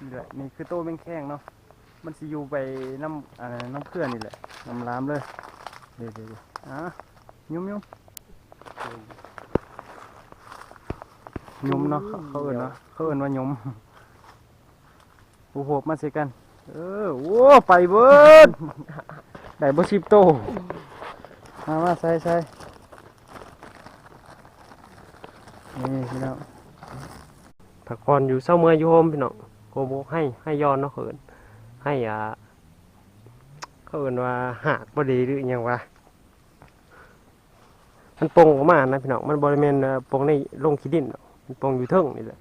นี่แหละนี่คือโต้แมงแข้งเนาะมันสิอยู่ไปน้ำอะไรน้ำเพื่อนนี่แหละน้ำล้ามเลยเดี๋ยวเดี๋ยวเดี๋ยวอะยุ่มยุ่มยุ่มเนาะเขาเขาเอินว่าเขาเอินว่ายุ่มโอ้โหมาเสกัน เออโอ้ไปเบิดได้บ่สิบโตมามาใส่ใส่นี่พี่น้องผักพรอยู่เศร้าเมื่อยอยู่โฮมพี่น้อง โกโบกให้ให้ย้อนเนาะเขินให้อ่าเขาเอินว่าหากบ่ดีหรืออหยังวะมันปงออกมานะพี่น้องมันบริเวณปงในลงขี้ดินเนาะมันปงอยู่เทิงนี่แหละ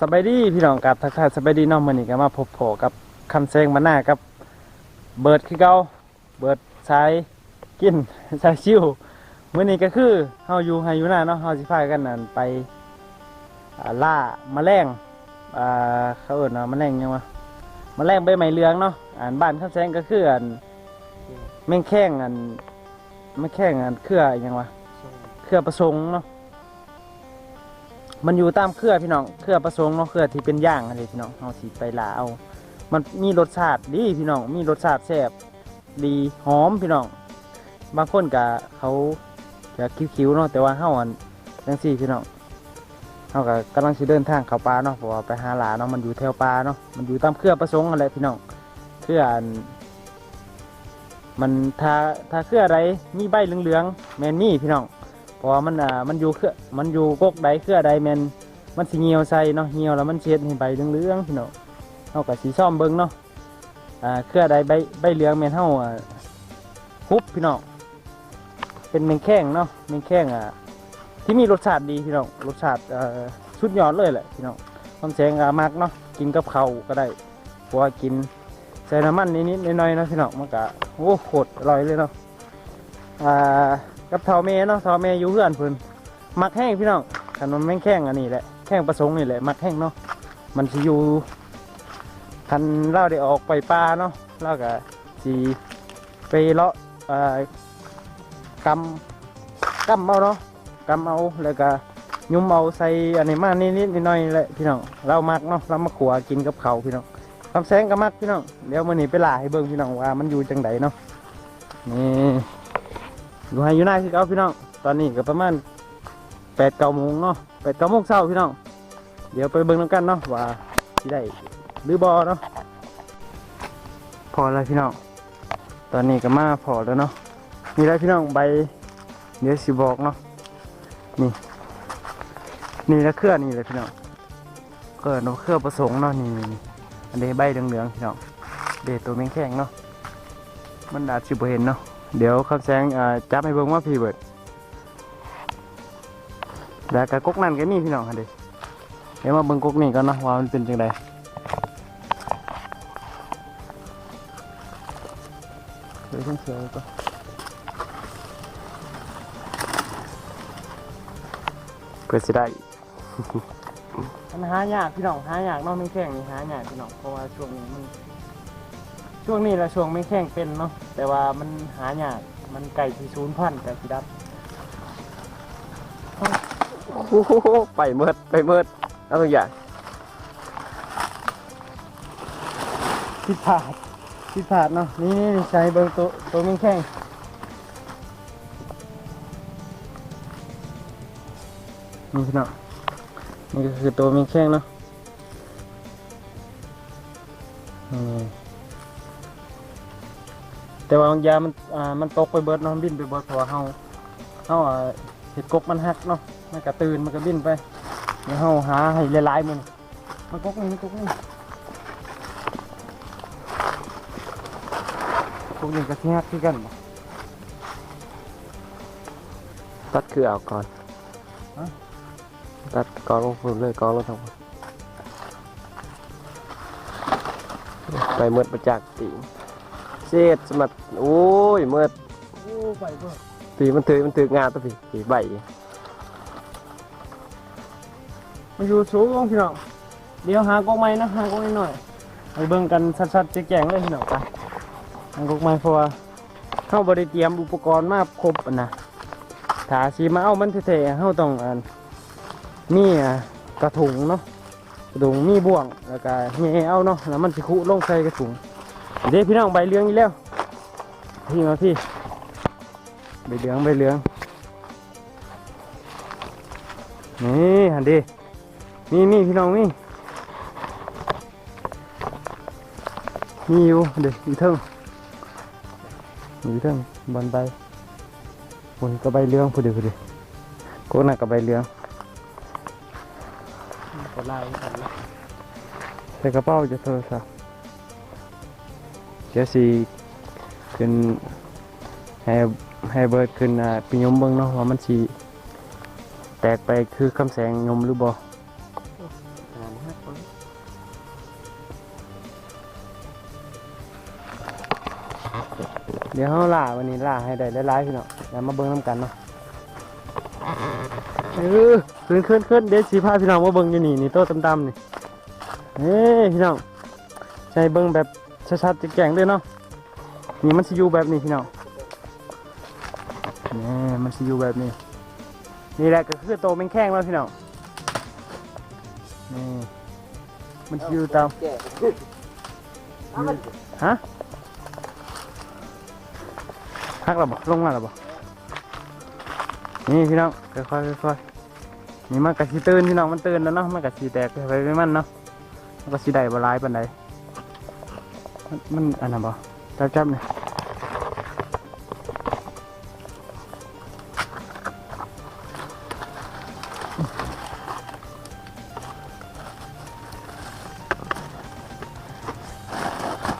สบายดีพี่น้องกับทักทายสบายดีน้องมื้อนี้ก็มาพบโผกับคำแซงมาหน้ากับ เบิร์ดคือเก่าเบิร์ด สายกิน สายชิวมื้อนี้ก็คือเฮาอยู่ไฮอยู่หน้าเนาะเฮาสิพากันนั่นไปอ่าล่าแมลงอ่าเขาเอิ้นว่าแมลงหยังวะแมลงใบไม้เหลืองเนาะอ่านบ้านคำแซงก็คืออันแมงแข้งอันแมงแข้งอันเครืออิหยังวะเครือประสงค์เนาะมันอยู่ตามเครือพี่น้องเครือประสงค์เนาะเครือที่เป็นย่างอะไรพี่น้องเอาสีไปลาเอา มันมีรสชาติดีพี่น้องมีรสชาติแซ่บ ดีหอมพี่น้องบางคนกะเขาจะคิ้วๆเนาะแต่ว่าเฮาอันจังซี่พี่น้องเฮาก็กำลังสิเดินทางเข้าป่าเนาะเพราะว่าไปหาหลาเนาะมันอยู่แถวป่าเนาะมันอยู่ตามเครือประสงค์อะไรพี่น้องเครืออันมันถ้าถ้าเครืออะไรมีใบเหลืองๆแมนมี่พี่น้องเพราะว่ามันอ่ามันอยู่เครือมันอยู่กกใดเครือใดแมนมันสิเหี่ยวใส่เนาะเหี่ยวแล้วมันเช็ดให้ใบเหลืองๆพี่น้องเฮาก็สีซ่อมเบิ่งเนาะ อ่าเครือใดใบใบเหลืองแมนเฮาอ่าฮุบพี่น้องเป็นแมงแข้งเนาะแมงแข้งอะที่มีรสชาติดีพี่น้องรสชาติอ่าสุดยอดเลยแหละพี่น้องความแสงอะมักเนาะกินกับข้าวก็ได้เพราะว่ากินใส่น้ำมันนิดๆน่อยๆนะพี่น้องมันก็โอ้โคตรอร่อยเลยเนาะอ่ากับเท่าเมเนาะเท่าเมอยู่เพื่อนเพิ่นมักแห้งพี่น้องขนมแม่งแข้งอันนี้แหละแข้งประสงค์นี่แหละมักแห้งเนาะมันสิอยู่ คันเล่าได้ออกไปป่าเนาะเล่าก็สิไปเลาะกำกำเอาเนาะกำเอาแล้วก็ยุ่มเอาใส่อันนี้มานิดๆหน่อยๆแหละพี่น้องเรามักเนาะเรามาขัวกินกับเขาพี่น้องคำแสงก็มักพี่น้องเดี๋ยวมื้อนี้ไปล่าให้เบิ่งพี่น้องว่ามันอยู่จังไดเนาะนี่อยู่ให้อยู่หน้าคือเก้าพี่น้องตอนนี้ก็ประมาณแปดเก้าโมงเนาะแปดเก้าโมงเช้าพี่น้องเดี๋ยวไปเบิ่งน้ำกันเนาะว่าที่ได้ หรือบอเนาะพอแล้วพี่น้อง ตอนนี้ก็มาพอแล้วเนาะนี่แหละพี่น้องใบเดี๋ยวสิบอกเนาะนี่ นี่แล้วเครือนี่เลยพี่น้องเครือเนาะเครือประสงค์เนาะนี่อันนี้ใบเหลืองๆพี่น้องเดตัวแมงแข็งเนาะมันอาจสิบเห็นเนาะเดี๋ยวคำแสงจับให้เบิ่งว่าพี่เบิดแล้วก็กกนั่นก็มีพี่น้องค่ะเด้เดี๋ยวมาเบิ่งกกนี่ก่อนเนาะว่ามันเป็นจังได เดี๋ยวต้องเสือก่อนเพื่อสิได้ มันหายากพี่น้องหายากเนาะไม่แข่งนี่หายากพี่น้องเพราะว่าช่วงนี้มัน ช่วงนี้ละช่วงไม่แข่งเป็นเนาะแต่ว่ามันหายากมันไก่ที่ศูนย์พันธุ์ไก่ที่ดับโอ้โหไปเมิดไปเมิดเอาตัวอย่างผิดพลาด ผิดพลาดเนาะนี่นี่ใช้เบอร์ตัวตัวไม่แข่งนี่พี่น้องนี่ก็คือตัวไม่แข่งเนาะแต่ว่าบางยามันอ่ามันตกไปเบิดเนาะมันบินไปเบิดเพราะว่าเฮาเฮาอ่าเห็ดกกมันหักเนาะมันก็ตื่นมันก็บินไปเดี๋ยวเฮาหาให้หลายๆมันมันกกนี่มันกกนี่ วกนี้ก็ที่ฮักที่กันบ่ตัดคือเอาก่อนฮะตัดกองลงพื้นเลยกองลงทางพื้นไปเมิดประจักษ์ตีเศษสมัดโอ้ยเมิดโอ้ไปเพิ่นปีมันถือมันถืองานตัวพี่ปีใบมาอยู่สูงพี่น้องเดี๋ยวหากกไม้นะหากกไม้หน่อยไปเบิ่งกันชัดๆแจ้งๆเลยพี่น้องไป หากกไม้เพราะว่าเฮาบ่ได้เตรียมอุปกรณ์มาครบอะนะถาสิมาเอามันแท้ๆเฮาต้องอันมีอะกระถุงเนาะกระถุงมีบ่วงแล้วก็แง่เอาเนาะแล้วมันสิคุลงใส่กระถุงเด้พี่น้องใบเหลืองอีกแล้วพี่มาพี่ใบเหลืองใบเหลืองนี่หันดิมีมีพี่น้องมีมีอยู่เด็กอยู่เทิง อยู่เทิงบนใบบนกระใบเหลืองพอดีพอดีโกน่ะกระใบเหลืองก็ไล่กันนะใส่กระเป๋าจะโทรศัพท์เดี๋ยวสิขึ้นให้ให้เบิร์ดขึ้นอ่าปียมเบิ้งเนาะว่ามันสิแตกไปคือคำแสงยมหรือบ่ เดี๋ยวเฮาล่าวันนี้ล่าให้ได้หลายๆพี่เนาะแล้วมาเบิ้งน้ำกันเนาะเออขึ้นขึ้นขึ้นเดี๋ยวสิพาพี่น้องมาเบิ้งอยู่นี่นี่โต๊ะต่ำๆนี่เฮ้พี่น้องใช้เบิ้งแบบชัดๆแจ้งๆด้วยเนาะนี่มันสิอยู่แบบนี้พี่น้องนี่มันสิอยู่แบบนี้นี่แหละก็คือโตเป็นแข้งแล้วพี่น้องนี่มันสิอยู่ตามแก่ฮะ พักแล้วบ่ลงมาแล้วบ่นี่พี่น้องค่อยๆค่อยๆนี่มันกระสิตื่นพี่น้องมันตื่นแล้วเนาะมันกระสิแตกไปไปมันเนาะมันก็สิได้บ่ลายปานใดมันมันอันนั้นบ่จับจับๆนี่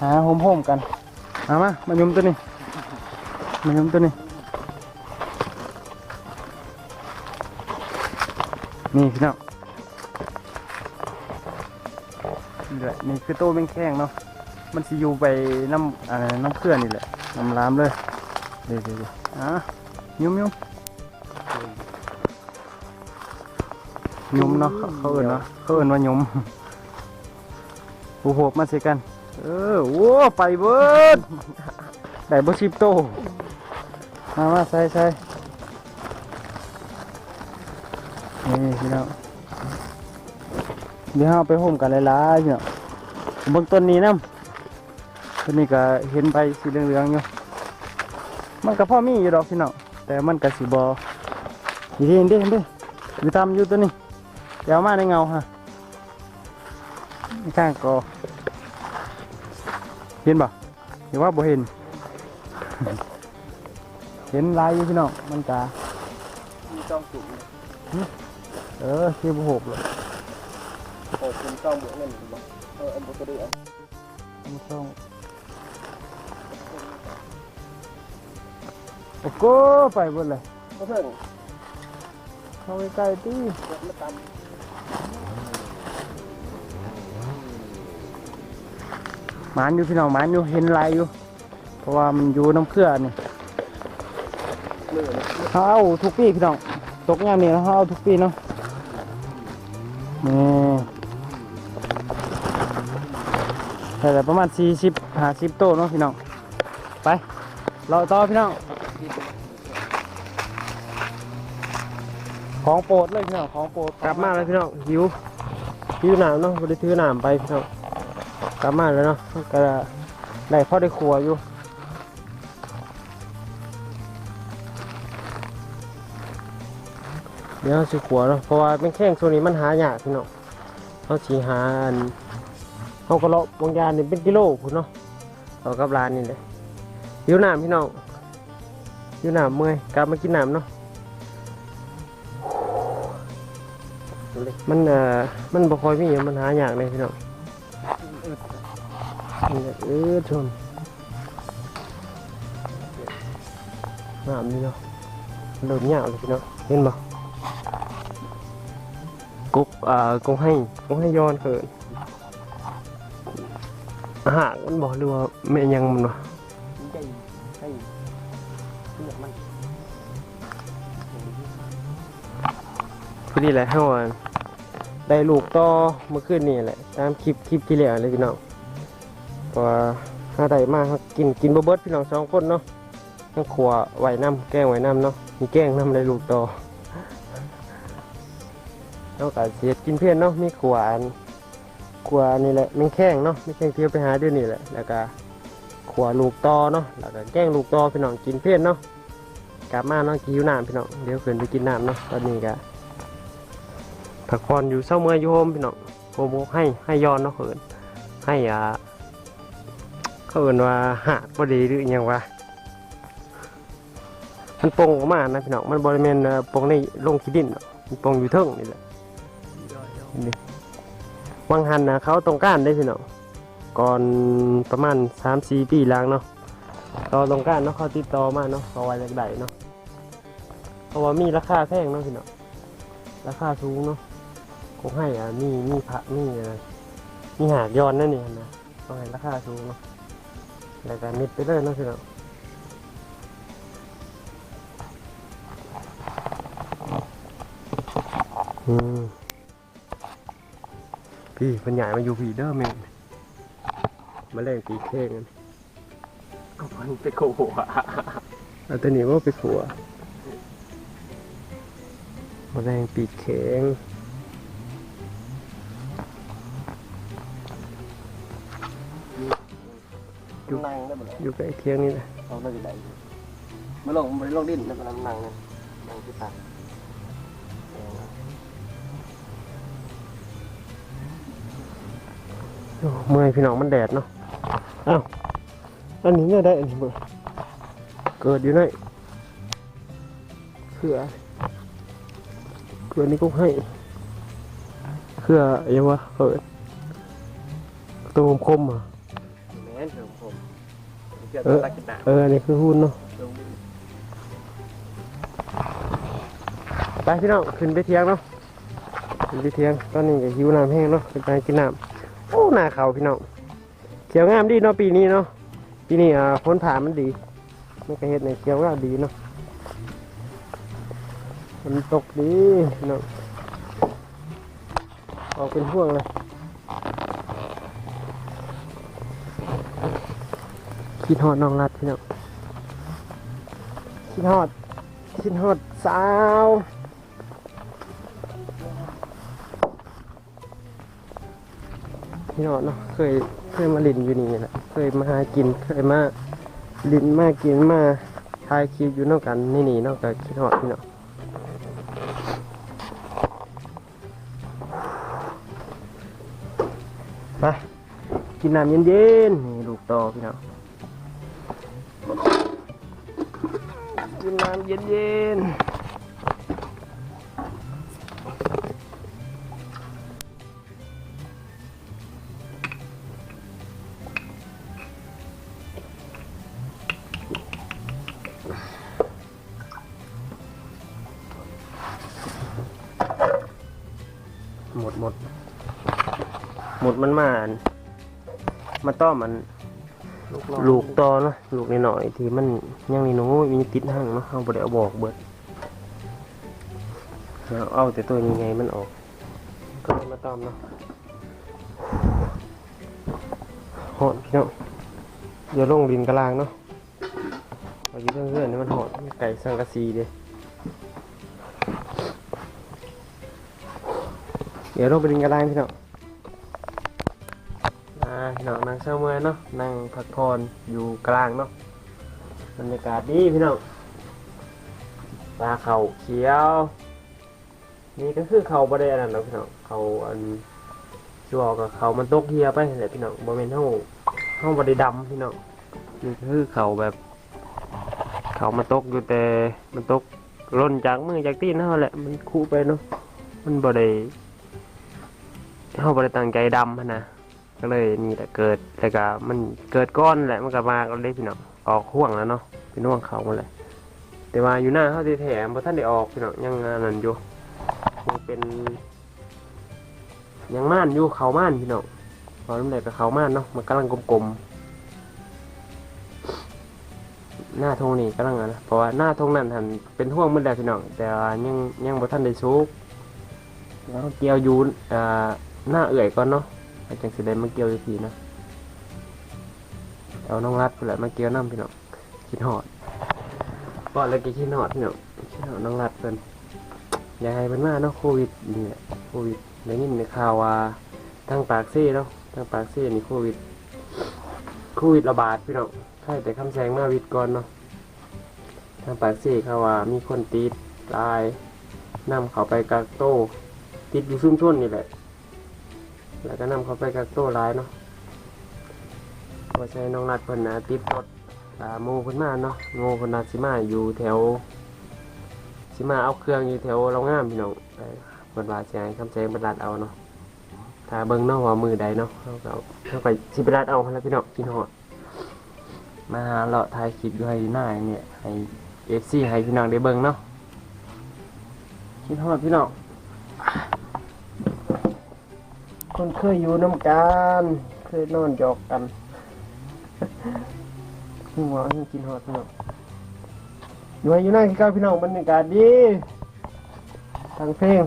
หาโฮมๆกันเอามามายุ่มตัวนี้ มายุมตัวนี้ นี่พี่น้องนี่แหละนี่คือโต้เป็นแข้งเนาะ มันสิอยู่ไปน้ำอะไรน้ำเคลื่อนนี่แหละ น้ำล้ามเลยเดี๋ยวเดี๋ยวเดี๋ยวอะยุ่มยุ่มยุ่มเนาะเขาเอินเนาะเขาเอินว่ายุ่มหูหกมาเสียกัน เออโว้ไปเบิดได้บ่สิบโต มามาใส่ใส่นี่พี่น้องเดี๋ยวเราไปโฮมกันหลายๆพี่น้องเบิ่งต้นนี้นำต้นนี้ก็เห็นใบสีเหลืองๆอยู่มันก็พ่อมีอยู่ดอกพี่น้องแต่มันก็สิบ่ดีเห็นดิเห็นดิอยู่ตามอยู่ตัวนี้เดี๋ยวเอามาในเงาฮะข้างกอเห็นปะเห็นว่าบ่เห็น ห็นลายอยู่พี่น้องมันกามีจ้องจุ่มเออที่บ่หกเลยโอ้คุณจ้องเบื่อเงินบ่เอออันบ่ก็ได้อะมันต้องโอ้โหไปเบนเลยบ่เพิ่งเข้าไปใกล้ๆตีเกิดมาตำหมานอยู่พี่น้องหมานอยู่เห็นลายอยู่ เพราะว่ามันอยู่น้ำเครือนี่ มือเขาเอาทุกปีพี่น้องตกยามนี้เขาเอาทุกปีเนาะนี่ใช่แต่ประมาณสี่สิบหาสิบโตเนาะพี่น้องไปรอต่อพี่น้องของโปรดเลยพี่น้องของโปรดกลับมาแล้วพี่น้องหิวหิวน้ำเนาะบ่ได้ถือน้ำไปพี่น้องกลับมาแล้วเนาะก็ได้พ่อได้ครัวอยู่ ดี๋ยวเราสิขัวเนาะเพราะว่าเป็นแข้งโซนนี้มันหายากพี่น้องเขาสีหาอันเขาก็เลาะบางยานนี่เป็นกิโลพุ่นเนาะเอากับร้านนี่เลยหิวน้ำพี่น้องหิวน้ำเมื่อยกลับมากินน้ำเนาะมันเอ่อมันบ่ค่อยมีหยังมันหายากเลยพี่น้องมันจะเออชนน้ำนี่เนาะเริ่มยากเลยพี่น้องเห็นบ่ กุ๊กอ่ากงให้กงให้ย้อนเกินหากมันบอกหรือว่าแม่ยังมันวะพอดีแหละเฮาอะได้ลูกต่อเมื่อคืนนี่แหละ ตามคลิปคลิปที่แล้วเลยพี่น้องเพราะว่าถ้าได้มาเรากินกินบ่เบิดพี่น้องสองคนเนาะทั้งขัวไว้น้ำแกงไว้น้ำเนาะมีแกงน้ำเลยลูกต่อ เนาะกะเสียดกินเพี้ยนเนาะมีขวอันขัวนี่แหละแมงแข้งเนาะไม่แข้งเที่ยวไปหาเดี๋ยวนี้แหละแล้วก็ขัวลูกตอเนาะแล้วก็แก้งลูกตอพี่น้องกินเพี้ยนเนาะกลับมาเนาะกิวน้ำพี่น้องเดี๋ยวขึ้นไปกินน้ำเนาะตอนนี้ก็พักผ่อนอยู่เศร้าเมื่อยอยู่โฮมพี่น้องโฮมให้ให้ย้อนเนาะเขินให้อ่าเขาเอินว่าหาดพอดีหรือยังวะมันโปงออกมานะพี่น้องมันบริเวณโปงในลงขี้ดินมันโปงอยู่เทิงนี่แหละ วังหันนะเขาตรงก้านได้พี่น้องก่อนประมาณสามสี่ปีหล้างเนาะเขาตรงก้านเนาะเขาติดต่อมาเนาะเขาไว้จากใดเนาะเพราะว่ามีราคาแพงเนาะพี่น้องราคาสูงเนาะคงให้อะมีมีพระมีอะไรมีหาดย้อนนั่นนี่นะต้องให้ราคาสูงเนาะแล้วก็นิดไปเลยเนาะพี่น้องอืม พี่เพันใหญ่มาอยู่พี่เด้อแม่งมาเล่นปีเค้งกันมันไปโคหัวเอาตัวนี้ว่าไปขัวมาเล่นปีเค้งนั่งได้หมดเลยอยู่ใกล้เคียงนี่แหละเราได้ไหนมาลงมาลงดินแล้วก็นั่งนั่งนั่งที่ตัก เมื่อยพี่น้องมันแดดเนาะอ้าวอันนี้เนี่ยได้อันนี้เบอร์เกิดอยู่ไหนเขื่อเขื่อนี่ก็ให้เขื่ออะไรวะเออตัวคมๆอะแม่นเถอะผมเกี่ยวเอกับอตะกิดหนาเอออันนี้คือหุ้นเนาะลงดินไปพี่น้องขึ้นไปเที่ยงเนาะขึ้นไปเที่ยงตอนนี้ก็หิวน้ำแห้งเนาะขึ้นไปกินน้ำ โอ้หน้าเขาพี่น้องเขียวงามดีเนาะปีนี้เนาะปีนี้อ่าพ้นผ่ามันดีมันก็เห็ดในเขียวงามดีเนาะมันตกดีพี่น้องออกเป็นห่วงเลยคิดฮอดน้องรัดพี่น้องคิดฮอดคิดฮอดสาว พี่น้องเนาะเคยเคยมาลินอยู่นี่แหละเคยมาหากินเคยมาลินมากินมาถ่ายคลิปอยู่นอกกันนี่นี่นอกจากคิดฮอดพี่น้องไปกินน้ำเย็นๆนี่ลูกตอพี่น้องกินน้ำเย็นๆ หมดหมด หมดมันมาอันมาต้อมมัน ลูกต่อเนาะลูกน้อยๆที่มันยังนี่น้อยมีติดหั่งเนาะเอาบ่ได้เอาบอกเบิดเอาเอาแต่ตัวยังไงมันออก ก็เลยมาตอมเนาะหอนพี่น้องเดี๋ยวลงดินกระลางเนาะเอาอยู่เพื่อนๆนี่มันหอนไก่สังกะสีเด้ เดี๋ยวลงไปดินกระลางพี่น้องอ่าพี่น้องนั่งเช้าเมื่อยเนาะนั่งพักผ่อนอยู่กลางเนาะบรรยากาศดีพี่น้องปลาเขาเขียว นี่ก็คือเขาบริเวณนั้นเนาะพี่น้องเขาอันชัวกับเขามันตกเฮียไปแหละพี่น้องบริเวณห้องห้องบริดำพี่น้องนี่คือเขาแบบ เขามาตกอยู่แต่มันตกร่นจากมือจากตีนเท่าแหละมันคู่ไปเนาะมันบริ เขาบริตังใจดำหั้นนะก็เลยนี่แหละเกิดแต่ก็มันเกิดก้อนแหละมันก็มาก็เลยพี่น้องออกห่วงแล้วเนาะเป็นห่วงเขาหมดเลยแต่ว่าอยู่หน้าเขาที่แถมพระท่านได้ออกพี่น้องยังงานนั้นอยู่ยังเป็น ยังม่านอยู่เขาม่านพี่น้องพอน้ำแดงกับเขาม่านเนาะมันกำลังกลมๆหน้าทงนี่กำลังอะนะเพราะว่าหน้าทงนั้นหันเป็นห่วงมันแดดพี่น้องแต่ว่ายังยังบ่ท่านได้ซุกแล้วเกี่ยวอยูนอ่า หน้าเอื่อยก่อนเนาะไอาจังสิได้มาเกี่ยวอีกทีนะเอาน้องรัดไปแหละมาเกี่ยวน้ำพี่น้องคิดหอดก็เลยกินขี้หอดพี่น้องขี้หอดน้องรัดเพิ่นยากให้เพิ่นมาเนาะโควิดเนี่แหละโควิดได้ยินในข่าวว่าทางปากซี่เนาะทางปากซี่นี่โควิดโควิดระบาดพี่น้องใช่แต่คำแสงมาวิดก่อนเนาะทางปากซี่เขาว่ามีคนติดตายนำเขาไปกักโตติดอยู่ซุ่มชนนี่แหละ แล้วก็นำเขาไปกักโตวร้ายเนาะว่าใช้น้องนัดเพิ่นนะติดรถตาโมเพิ่นมาเนาะโมเพิ่นนัดสิมาอยู่แถวสิมาเอาเครื่องอยู่แถวเรางามพี่น้องเพิ่นว่าสิให้คำแจ้งบรรดเอาเนาะถ้าเบิ่งเนาะว่ามือใดเนาะเฮาก็เอาเฮาก็สิบรรดเอาหั่นล่ะพี่น้องกินฮอดมาหาเลาะถ่ายคลิปอยู่ให้หน้าเนี่ยให้ FC ให้พี่น้องได้เบิ่งเนาะกินฮอดพี่น้อง คนเคยอยู่น้ำกัน เคยนอนหยอกกันหัวยังกินฮอดพี่น้องอยู่ให้อยู่นั่นคือเก้าพี่น้องบรรยากาศดีทางเพลง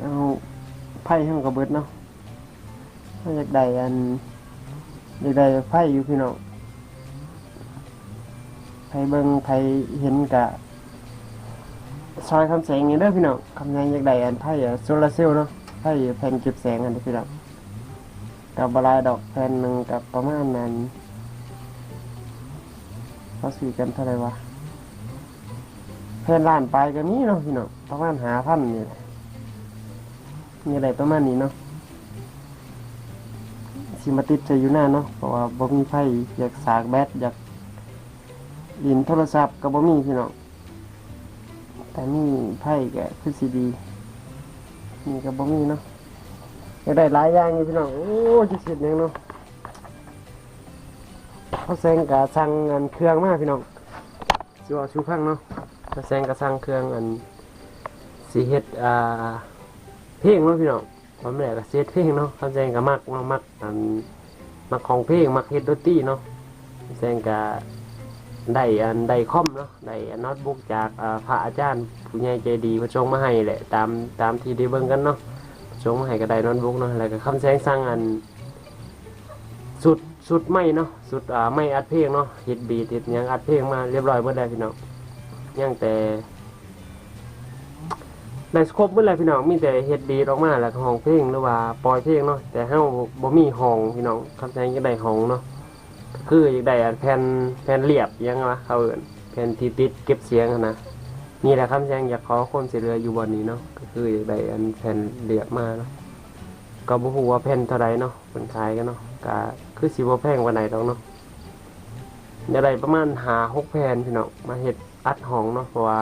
เอาไพ่ให้มันกับเบิดเนาะอยากได้อันอยากได้ไพ่อยู่พี่น้องไพ่เบิ่งไพ่เห็นกะซอยคำแสงนี่เด้อพี่น้องคำแสงอยากได้อันไพ่อะโซลาร์เซลล์เนาะ ไพ่แผ่นเก็บแสงอันนี้พี่น้องกับบลายดอกแผ่นหนึ่งกับประมาณนั้นเขาซื้อกันเท่าไรวะแผ่นล้านไปก็มีเนาะพี่น้องประมาณหาพันนี่แหละมีอะไรประมาณนี้เนาะสิมาติดใจอยู่หน้าเนาะเพราะว่าบ่มีไฟอยากสากแบตอยากลินโทรศัพท์ก็บ่มีพี่น้องแต่มีไฟก็คือสีดี นี่ก็บ่มีเนาะอยากได้หลายอย่างอยู่พี่น้องโอ้จะเสร็จยังเนาะเขาแซงกะสั่งเงินเครื่องมากพี่น้องสิว่าชูพังเนาะเขาแซงกะสั่งเครื่องอันสีเฮ็ดอ่าเพลงเนาะพี่น้องผมแหละกะเซตเพลงเนาะเขาแซงกะมักเนาะมักอันมักของเพลงมักเฮ็ดดนตรีเนาะแซงกะ ได้อันได้คอมเนาะได้นโน้ตบุ๊กจากพระอาจารย์ผู้ใหญ่ใจดีมาชงมาให้แหละตามตามที่ได้เบิ่งกันเนาะชงมาให้ก็ได้โน้ตบุ๊กเนาะแล้วก็คำแซงสั่งอันสุดสุดไม่เนาะสุดอ่าไม่อัดเพลงเนาะเฮ็ดบีทเฮ็ดยังอัดเพลงมาเรียบร้อยหมดแล้วพี่น้องยังแต่ในสครบเมื่อไรพี่น้องมีแต่เฮ็ดบีออกมาแล้วห้องเพลงหรือว่าปล่อยเพลงเนาะแต่เฮาบ่มีห้องพี่น้องคำแสงจะได้ห้องเนาะ คืออยากได้อันแผ่นแผ่นเรียบยังวะเขาเอินแผ่นที่ติดเก็บเสียงนะนี่แหละคำแสดงอยากขอคนสิเหลืออยู่บนนี้เนาะก็คืออยากได้อันแผ่นเรียบมาเนาะก็บ่ฮู้ว่าแผ่นเท่าใดเนาะเพิ่นขายกันเนาะก็คือสิบ่แพงกว่าไหนดอกเนาะอย่าได้ประมาณหาหกแผ่นพี่น้องมาเฮ็ดอัดห้องเนาะเพราะว่า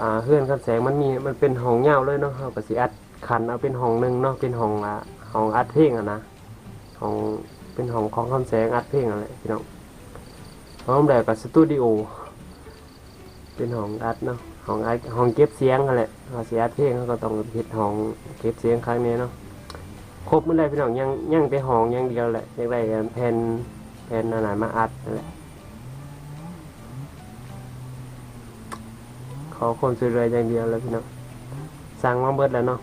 อ่าเฮือนกันแสงมันมีมันเป็นห้องยาวเลยเนาะเฮาก็สิอัดขันเอาเป็นห้องหนึงเนาะเป็นห้องอะห้องอัดเพลงอะนะห้อง เป็นห้องของคำแสงอัดเพลงอะไรพี่น้องพร้อมแล้วกับสตูดิโอเป็นห้องอัดเนาะห้องอัดห้องเก็บเสียงอะไรเราสิอัดเพลงเราก็ต้องเฮ็ดห้องเก็บเสียงครั้งนี้เนาะครบไม่ได้พี่น้องยังยังแต่ห้องย่างเดียวแหละยังได้แผ่นแผ่นหนาๆมาอัดนั่นแหละขอคนสวยๆอย่างเดียวเลยพี่น้องสั่งมาเบิดแล้วเนาะ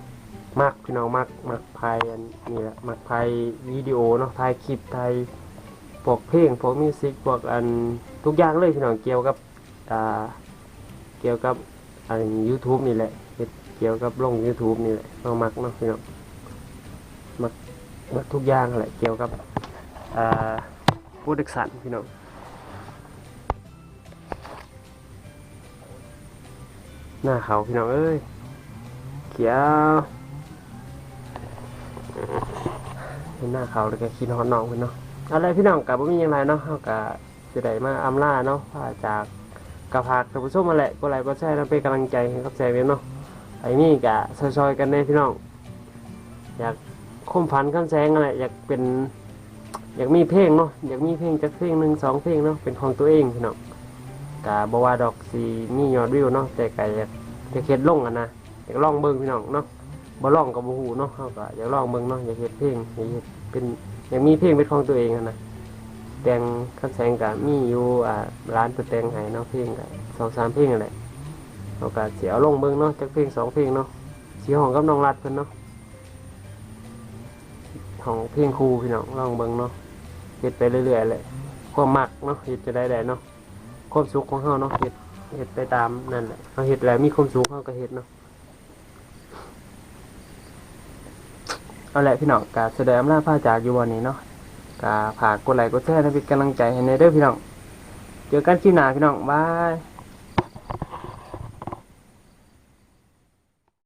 มักพี่น้องมักมักพายอันนี่แหละมักพายวิดีโอเนาะถ่ายคลิปถ่ายพวกเพลงพวกมิวสิกพวกอันทุกอย่างเลยพี่น้องเกี่ยวกับอ่าเกี่ยวกับอันยูทูบนี่แหละเกี่ยวกับลง YouTube นี่แหละเรามักเนาะพี่น้องหมดทุกอย่างแหละเกี่ยวกับอ่าผู้ดึกสันพี่น้องหน้าเขาพี่น้องเอ้ยเขียว เห็นหน้าเขาแล้วก็คิดฮอนน้องเพิ่นเนาะอะไรพี่น้องกับบ่มีหยังไรเนาะเฮาก็สิได้มาอำลาเนาะพาจากกระพากท่านผู้ชมมาแหละก็ไลค์ก็แชร์แล้เป็นกำลังใจให้กับแซมเวียนเนาะไอ้นี่ก็ซอยๆกันเด้พี่น้องอยากคมพันคำแสงอะไรอยากเป็นอยากมีเพลงเนาะอยากมีเพลงจากเพลงหนึ่งสองเพลงเนาะเป็นของตัวเองพี่น้องกะบว่าดอกสีมียอดวิวเนาะแต่กะอยากจะเฮ็ดลงอะนะอยากลองเบิ่งพี่น้องเนาะ บ่องกับบ่ฮู้เนาะเฮาก็อยากลองเบิ่งเนาะอยากเฮ็ดเพลงอยากเฮ็ดเป็นอยากมีเพลงเป็นของตัวเองอะนะแต่งคำแสงกะมีอยู่อ่าร้านเปิดแต่งให้เนาะเพลงกะสองสามเพลงนั่นแหละเฮาก็สิเอาลงเบิ่งเนาะจักเพลงสองเพลงเนาะสิห้องกับน้องรัดเพิ่นเนาะของเพลงครูพี่น้องลองเบิ่งเนาะเฮ็ดไปเรื่อยๆเลยความมักเนาะเฮ็ดจะได้แหละเนาะความสุขของเฮาเนาะเฮ็ดเฮ็ดไปตามนั่นแหละเฮาเฮ็ดแล้วมีความสุขเฮาก็เฮ็ดเนาะ เอาละพี่น้องกาแสดงอำลาพาจากอยู่วันนี้เนาะกาฝากกดไลค์กดแชร์ให้เป็นกำลังใจให้ในเด้อพี่น้อง เจอกันคลิปหน้าพี่น้องบาย